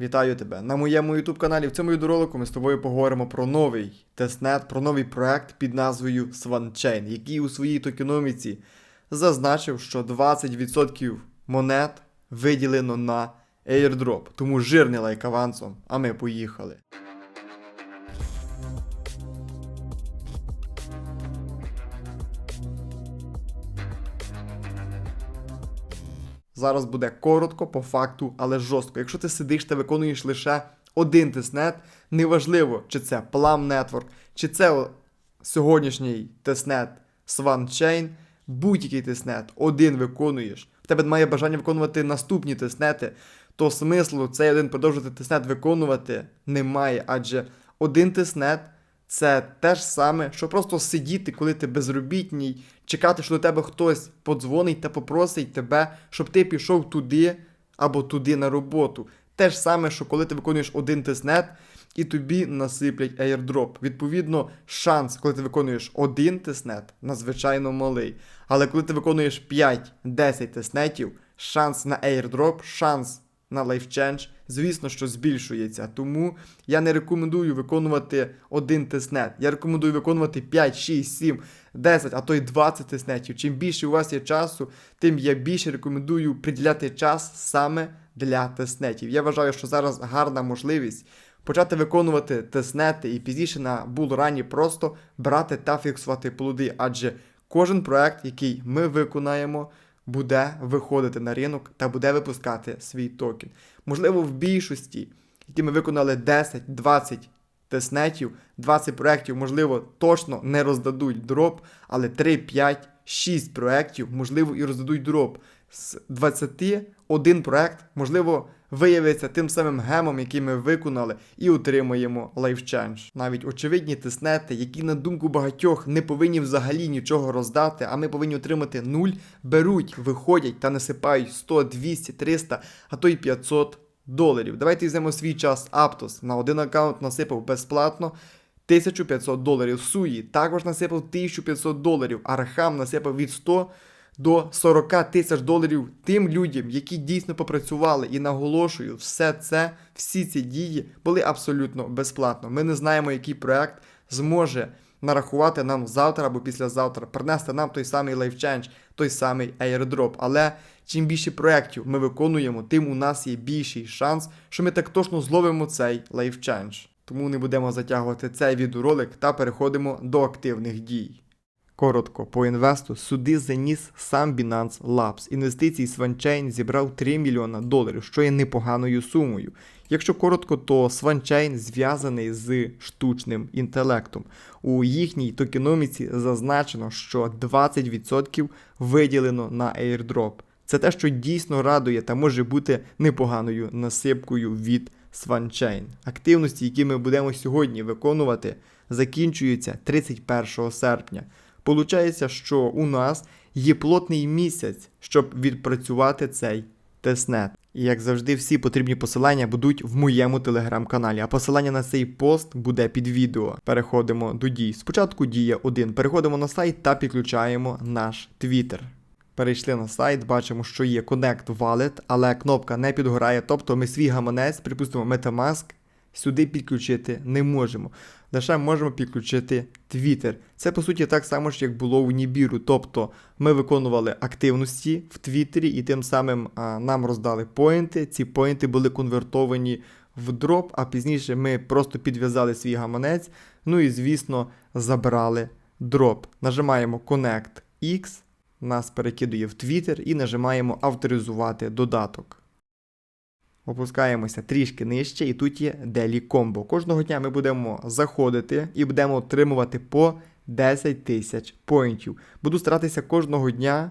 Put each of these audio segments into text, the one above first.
Вітаю тебе на моєму YouTube каналі. В цьому відеоролику ми з тобою поговоримо про новий тестнет, про новий проект під назвою SwanChain, який у своїй токеноміці зазначив, що 20% монет виділено на airdrop. Тому жирний лайк авансом, а ми поїхали. Зараз буде коротко, по факту, але жорстко. Якщо ти сидиш та виконуєш лише один тестнет, неважливо, чи це Plum Network, чи це сьогоднішній тестнет SwanChain, будь-який тестнет, один виконуєш. В тебе немає бажання виконувати наступні тестнети, то смислу цей один продовжувати тестнет виконувати немає, адже один тестнет це те ж саме, що просто сидіти, коли ти безробітній, чекати, що до тебе хтось подзвонить та попросить тебе, щоб ти пішов туди або туди на роботу. Те ж саме, що коли ти виконуєш один тестнет і тобі насиплять airdrop. Відповідно, шанс, коли ти виконуєш один тестнет, надзвичайно малий. Але коли ти виконуєш 5-10 тестнетів, шанс на airdrop, шанс на LifeChange, звісно, що збільшується. Тому я не рекомендую виконувати один тестнет. Я рекомендую виконувати 5, 6, 7, 10, а то й 20 тестнетів. Чим більше у вас є часу, тим я більше рекомендую приділяти час саме для тестнетів. Я вважаю, що зараз гарна можливість почати виконувати тестнети і пізніше на булрані просто брати та фіксувати плоди, адже кожен проект, який ми виконаємо, буде виходити на ринок та буде випускати свій токен. Можливо, в більшості, які ми виконали 10-20 тестнетів, 20 проєктів, можливо, точно не роздадуть дроп, але 3, 5, 6 проєктів, можливо, і роздадуть дроп. З 20 один проєкт, можливо, виявиться тим самим гемом, який ми виконали, і отримаємо лайфченж. Навіть очевидні тестнети, які на думку багатьох не повинні взагалі нічого роздати, а ми повинні отримати нуль, беруть, виходять та насипають 100, 200, 300, а то й 500 доларів. Давайте візьмемо свій час Aptos. На один аккаунт насипав безплатно 1500 доларів. Суї також насипав 1500 доларів. Архам насипав від 100 до 40 тисяч доларів тим людям, які дійсно попрацювали. І наголошую, все це, всі ці дії були абсолютно безплатно. Ми не знаємо, який проект зможе нарахувати нам завтра або післязавтра, принести нам той самий лайфченж, той самий airdrop. Але чим більше проєктів ми виконуємо, тим у нас є більший шанс, що ми так точно зловимо цей лайфченж. Тому не будемо затягувати цей відеоролик та переходимо до активних дій. Коротко, по інвесту суди заніс сам Binance Labs. Інвестицій SwanChain зібрав 3 мільйона доларів, що є непоганою сумою. Якщо коротко, то SwanChain зв'язаний з штучним інтелектом. У їхній токеноміці зазначено, що 20% виділено на airdrop. Це те, що дійсно радує та може бути непоганою насипкою від SwanChain. Активності, які ми будемо сьогодні виконувати, закінчуються 31 серпня. Получається, що у нас є плотний місяць, щоб відпрацювати цей тестнет. І як завжди, всі потрібні посилання будуть в моєму телеграм-каналі. А посилання на цей пост буде під відео. Переходимо до дій. Спочатку дія 1. Переходимо на сайт та підключаємо наш Twitter. Перейшли на сайт, бачимо, що є Connect Wallet, але кнопка не підгорає. Тобто ми свій гаманець, припустимо, Metamask, сюди підключити не можемо. Лише можемо підключити Twitter. Це по суті так само ж, як було у Нібіру. Тобто ми виконували активності в Твіттері і тим самим а, нам роздали поінти. Ці поінти були конвертовані в дроп, а пізніше ми просто підв'язали свій гаманець. Ну і звісно забрали дроп. Нажимаємо Connect X, нас перекидує в Twitter і нажимаємо авторизувати додаток. Опускаємося трішки нижче, і тут є Daily Combo. Кожного дня ми будемо заходити і будемо отримувати по 10 тисяч поінтів. Буду старатися кожного дня.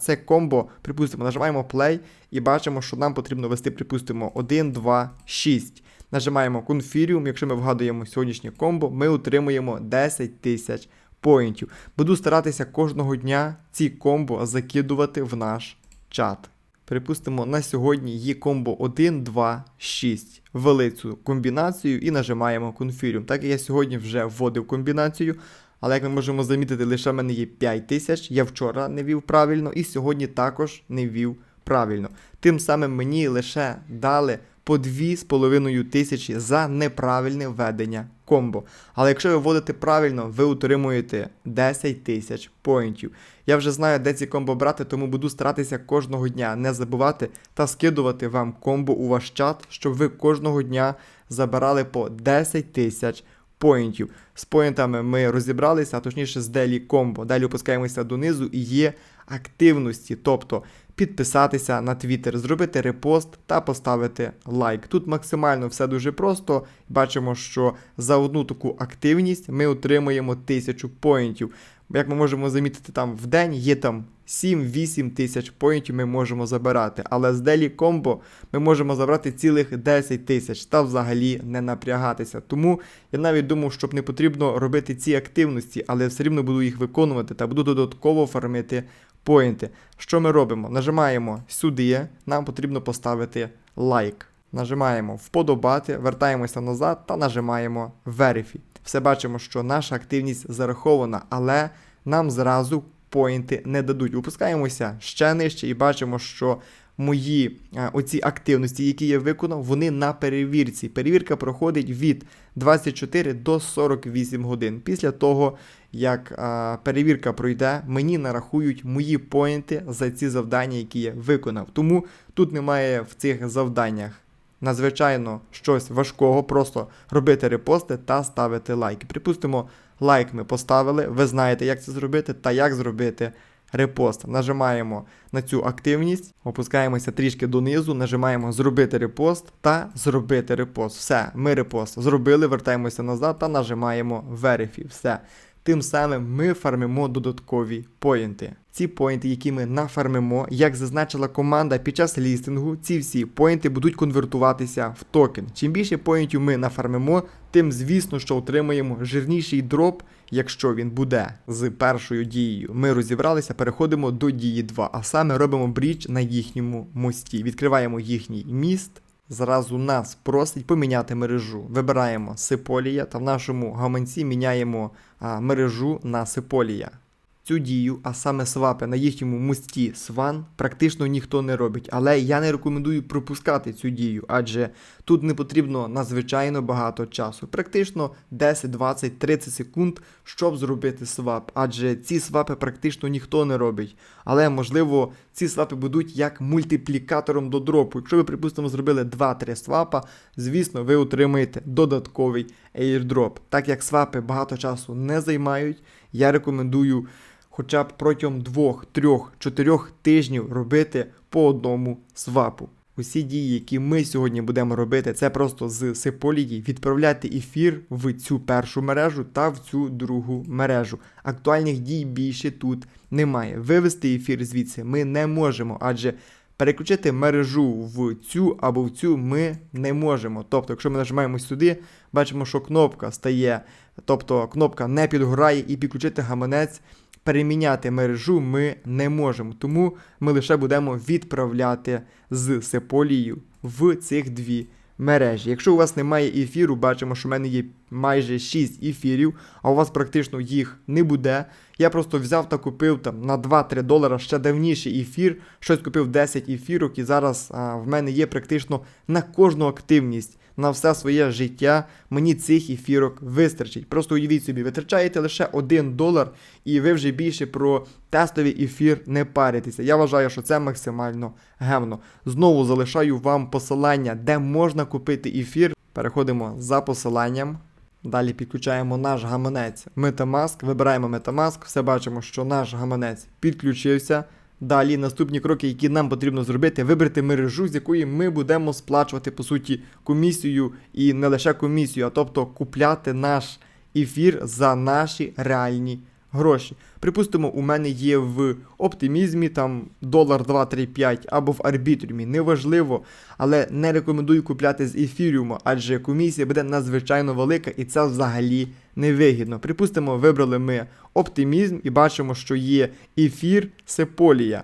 Це комбо, припустимо, нажимаємо Play і бачимо, що нам потрібно ввести, припустимо, 1, 2, 6. Нажимаємо Confirm, якщо ми вгадуємо сьогоднішнє комбо, ми отримуємо 10 тисяч поінтів. Буду старатися кожного дня ці комбо закидувати в наш чат. Припустимо, на сьогодні є комбо 1, 2, 6. Ввели цю комбінацію і нажимаємо Confirm. Так як я сьогодні вже вводив комбінацію, але як ми можемо замітити, лише в мене є 5 тисяч. Я вчора не вів правильно і сьогодні також не вів правильно. Тим самим мені лише дали по 2,5 тисячі за неправильне введення комбо. Але якщо ви вводите правильно, ви отримуєте 10 тисяч поінтів. Я вже знаю, де ці комбо брати, тому буду старатися кожного дня не забувати та скидувати вам комбо у ваш чат, щоб ви кожного дня забирали по 10 тисяч поінтів. З поінтами ми розібралися, а точніше з делі комбо. Далі опускаємося донизу і є активності, тобто підписатися на Twitter, зробити репост та поставити лайк. Тут максимально все дуже просто. Бачимо, що за одну таку активність ми отримуємо 1000 поінтів. Як ми можемо замітити, там в день є там 7-8 тисяч поінтів ми можемо забирати. Але з Делі Комбо ми можемо забрати цілих 10 тисяч та взагалі не напрягатися. Тому я навіть думав, щоб не потрібно робити ці активності, але все рівно буду їх виконувати та буду додатково фармити поінти. Що ми робимо? Нажимаємо сюди, нам потрібно поставити лайк. Нажимаємо вподобати, вертаємося назад та нажимаємо Verify. Все бачимо, що наша активність зарахована, але нам зразу поінти не дадуть. Опускаємося ще нижче і бачимо, що мої е, оці активності, які я виконав, вони на перевірці. Перевірка проходить від 24 до 48 годин. Після того, як е, перевірка пройде, мені нарахують мої поінти за ці завдання, які я виконав. Тому тут немає в цих завданнях надзвичайно щось важкого, просто робити репости та ставити лайки. Припустимо, лайк ми поставили, ви знаєте, як це зробити та як зробити репост. Нажимаємо на цю активність, опускаємося трішки донизу, нажимаємо зробити репост та зробити репост. Все, ми репост зробили, вертаємося назад та нажимаємо Verify. Все. Тим самим ми фармимо додаткові поінти. Ці поінти, які ми нафармимо, як зазначила команда під час лістингу, ці всі поінти будуть конвертуватися в токен. Чим більше поінтів ми нафармимо, тим звісно, що отримаємо жирніший дроп, якщо він буде з першою дією. Ми розібралися, переходимо до дії 2, а саме робимо бріч на їхньому мості. Відкриваємо їхній міст. Зразу нас просить поміняти мережу. Вибираємо Сиполія та в нашому гаманці міняємо а, мережу на Сиполія. Цю дію, а саме свапи на їхньому мості Сван, практично ніхто не робить. Але я не рекомендую пропускати цю дію, адже тут не потрібно надзвичайно багато часу. Практично 10, 20, 30 секунд, щоб зробити свап. Адже ці свапи практично ніхто не робить. Але можливо ці свапи будуть як мультиплікатором до дропу. Якщо ви, припустимо, зробили 2-3 свапа, звісно, ви отримаєте додатковий airdrop. Так як свапи багато часу не займають, я рекомендую хоча б протягом 2, 3, 4 тижнів робити по одному свапу. Усі дії, які ми сьогодні будемо робити, це просто з Сиполії відправляти ефір в цю першу мережу та в цю другу мережу. Актуальних дій більше тут немає. Вивести ефір звідси ми не можемо, адже переключити мережу в цю або в цю ми не можемо. Тобто, якщо ми нажимаємо сюди, бачимо, що кнопка стає, тобто кнопка не підгорає і підключити гаманець. Переміняти мережу ми не можемо, тому ми лише будемо відправляти з Сеполією в цих дві мережі. Якщо у вас немає ефіру, бачимо, що в мене є майже 6 ефірів, а у вас практично їх не буде. Я просто взяв та купив там на 2-3 долара ще давніший ефір, щось купив 10 ефірок, і зараз а, в мене є практично на кожну активність. На все своє життя мені цих ефірок вистачить. Просто уявіть собі, витрачаєте лише 1 долар, і ви вже більше про тестовий ефір не паритеся. Я вважаю, що це максимально гемно. Знову залишаю вам посилання, де можна купити ефір. Переходимо за посиланням. Далі підключаємо наш гаманець Metamask, вибираємо Metamask, все бачимо, що наш гаманець підключився. Далі наступні кроки, які нам потрібно зробити, вибрати мережу, з якої ми будемо сплачувати по суті комісію і не лише комісію, а тобто купляти наш ефір за наші реальні гроші. Припустимо, у мене є в оптимізмі там долар 2, 3, 5 або в арбітрумі, неважливо, але не рекомендую купляти з ефіріуму, адже комісія буде надзвичайно велика і це взагалі невигідно. Припустимо, вибрали ми оптимізм і бачимо, що є ефір Сеполія.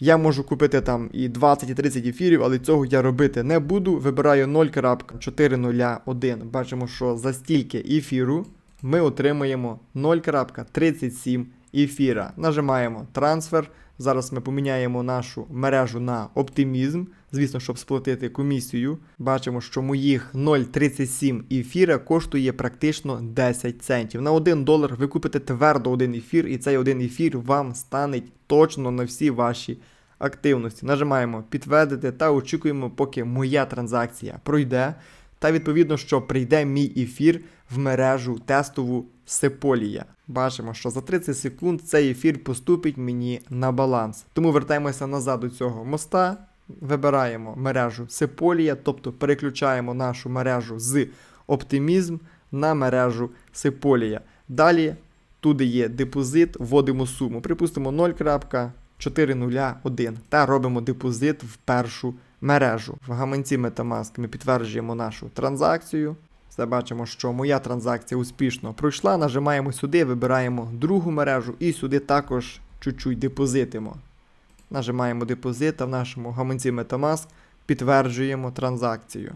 Я можу купити там і 20, і 30 ефірів, але цього я робити не буду. Вибираю 0.401. Бачимо, що за стільки ефіру ми отримаємо 0.37 ефіра. Нажимаємо трансфер, Зараз ми поміняємо нашу мережу на оптимізм. Звісно, щоб сплатити комісію. Бачимо, що моїх 0,37 ефіра коштує практично 10 центів. На 1 долар ви купите твердо один ефір, і цей один ефір вам стане точно на всі ваші активності. Нажимаємо підтвердити та очікуємо, поки моя транзакція пройде. Та відповідно, що прийде мій ефір в мережу тестову Сеполія. Бачимо, що за 30 секунд цей ефір поступить мені на баланс. Тому вертаємося назад до цього моста, вибираємо мережу Сеполія, тобто переключаємо нашу мережу з оптимізм на мережу Сеполія. Далі туди є депозит, вводимо суму. Припустимо 0.401 та робимо депозит в першу мережу. В гаманці Metamask ми підтверджуємо нашу транзакцію. Все бачимо, що моя транзакція успішно пройшла. Нажимаємо сюди, вибираємо другу мережу і сюди також чуть-чуть депозитимо. Нажимаємо депозит в нашому гаманці Metamask підтверджуємо транзакцію.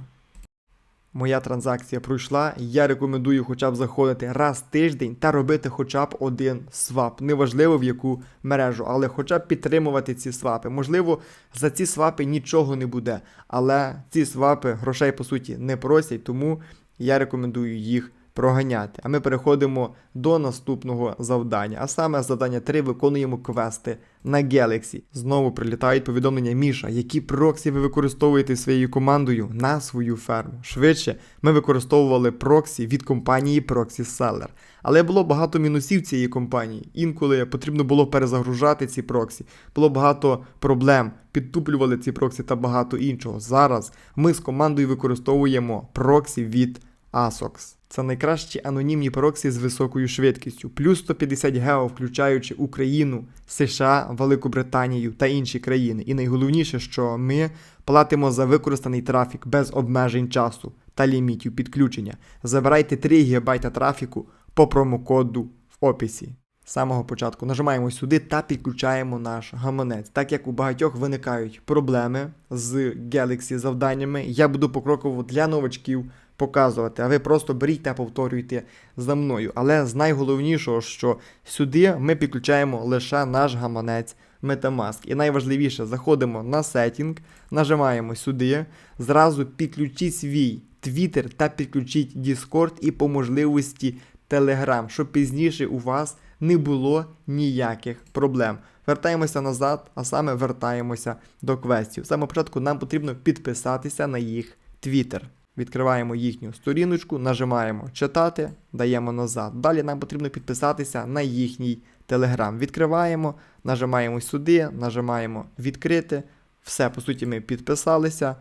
Моя транзакція пройшла. Я рекомендую хоча б заходити раз в тиждень та робити хоча б один свап. Неважливо в яку мережу, але хоча б підтримувати ці свапи. Можливо, за ці свапи нічого не буде, але ці свапи грошей по суті не просять, тому я рекомендую їх проганяти. А ми переходимо до наступного завдання. А саме завдання 3 виконуємо квести на Galaxy. Знову прилітають повідомлення Міша, які проксі ви використовуєте своєю командою на свою ферму. Швидше ми використовували проксі від компанії Proxy Seller. Але було багато мінусів цієї компанії. Інколи потрібно було перезагружати ці проксі. Було багато проблем, підтуплювали ці проксі та багато іншого. Зараз ми з командою використовуємо проксі від ASOX. Це найкращі анонімні проксі з високою швидкістю, плюс 150 гео, включаючи Україну, США, Велику Британію та інші країни. І найголовніше, що ми платимо за використаний трафік без обмежень часу та лімітів підключення. Забирайте 3 ГБ трафіку по промокоду в описі. З самого початку нажимаємо сюди та підключаємо наш гаманець. Так як у багатьох виникають проблеми з Galaxy завданнями, я буду покроково для новачків показувати, а ви просто беріть та повторюйте за мною. Але з найголовнішого, що сюди ми підключаємо лише наш гаманець Metamask. І найважливіше, заходимо на сетінг, нажимаємо сюди, зразу підключіть свій Twitter та підключіть Discord і по можливості Telegram, щоб пізніше у вас не було ніяких проблем. Вертаємося назад, а саме вертаємося до квестів. Саме початку нам потрібно підписатися на їх Twitter. Відкриваємо їхню сторіночку, нажимаємо читати, даємо назад. Далі нам потрібно підписатися на їхній Telegram. Відкриваємо, нажимаємо сюди, нажимаємо відкрити. Все, по суті, ми підписалися,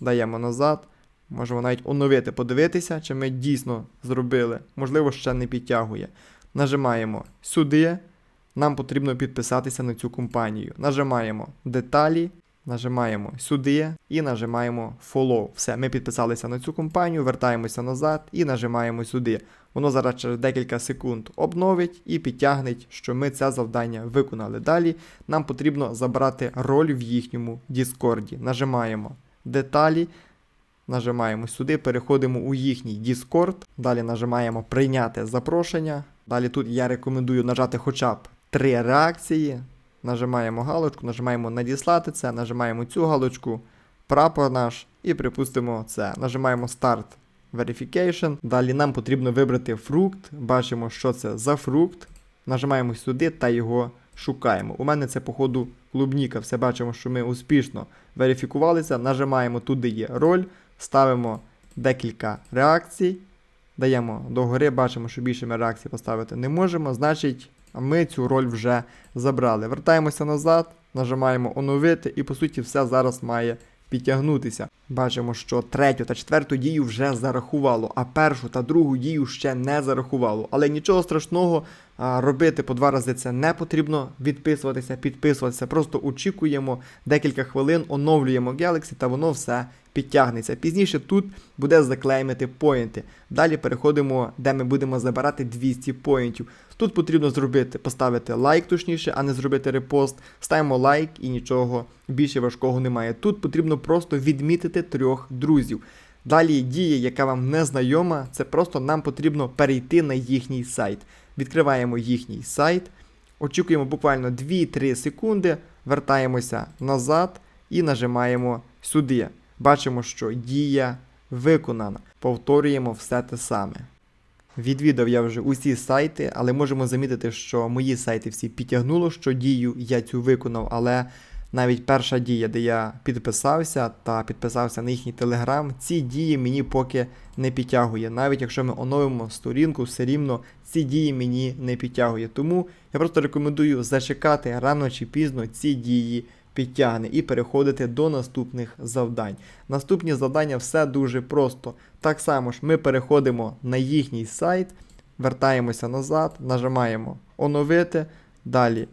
даємо назад. Можемо навіть оновити, подивитися, чи ми дійсно зробили. Можливо, ще не підтягує. Нажимаємо сюди. Нам потрібно підписатися на цю компанію. Нажимаємо деталі, нажимаємо сюди і нажимаємо Follow. Все, ми підписалися на цю компанію, вертаємося назад і нажимаємо сюди. Воно зараз через декілька секунд обновить і підтягне, що ми це завдання виконали. Далі нам потрібно забрати роль в їхньому Діскорді. Нажимаємо деталі. Нажимаємо сюди, переходимо у їхній Discord. Далі нажимаємо прийняти запрошення. Далі тут я рекомендую нажати хоча б три реакції. Нажимаємо галочку, нажимаємо надіслати це, нажимаємо цю галочку, прапор наш і припустимо це. Нажимаємо Start Verification. Далі нам потрібно вибрати фрукт. Бачимо, що це за фрукт. Нажимаємо сюди та його шукаємо. У мене це, походу, клубніка. Все бачимо, що ми успішно верифікувалися. Нажимаємо туди є роль, ставимо декілька реакцій. Даємо догори, бачимо, що більше ми реакцій поставити не можемо. Значить, ми цю роль вже забрали. Вертаємося назад, нажимаємо оновити, і по суті все зараз має підтягнутися. Бачимо, що третю та четверту дію вже зарахувало, а першу та другу дію ще не зарахувало. Але нічого страшного робити по два рази це не потрібно. Відписуватися, підписуватися. Просто очікуємо декілька хвилин, оновлюємо Galaxy та воно все підтягнеться. Пізніше тут буде заклеймити поінти. Далі переходимо, де ми будемо забирати 200 поінтів. Тут потрібно зробити, поставити лайк, точніше, а не зробити репост. Ставимо лайк і нічого більше важкого немає. Тут потрібно просто відмітити трьох друзів. Далі дія, яка вам не знайома, це просто нам потрібно перейти на їхній сайт. Відкриваємо їхній сайт, Очікуємо буквально 2-3 секунди, вертаємося назад і нажимаємо сюди. Бачимо, що дія виконана. Повторюємо все те саме. Відвідав я вже усі сайти, але можемо замітити, що мої сайти всі підтягнуло, що дію я цю виконав, але навіть перша дія, де я підписався та підписався на їхній телеграм, ці дії мені поки не підтягує. Навіть якщо ми оновимо сторінку, все рівно ці дії мені не підтягує. Тому я просто рекомендую зачекати рано чи пізно ці дії підтягне і переходити до наступних завдань. Наступні завдання все дуже просто. Так само ж ми переходимо на їхній сайт, вертаємося назад, нажимаємо оновити. Далі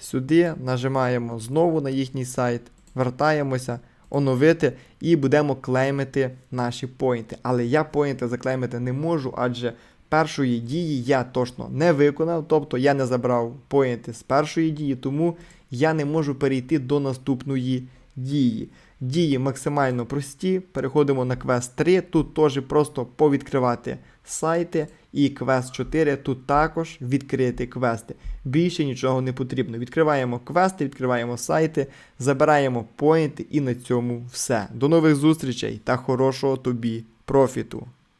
сюди нажимаємо знову на їхній сайт, вертаємося, оновити і будемо клеймити наші поінти. Але я поінти заклеймити не можу, адже першої дії я точно не виконав, тобто я не забрав поінти з першої дії, тому я не можу перейти до наступної дії. Дії максимально прості. Переходимо на квест 3. Тут теж просто повідкривати сайти. І квест 4 тут також відкрити квести. Більше нічого не потрібно. Відкриваємо квести, відкриваємо сайти, забираємо поінти і на цьому все. До нових зустрічей та хорошого тобі профіту!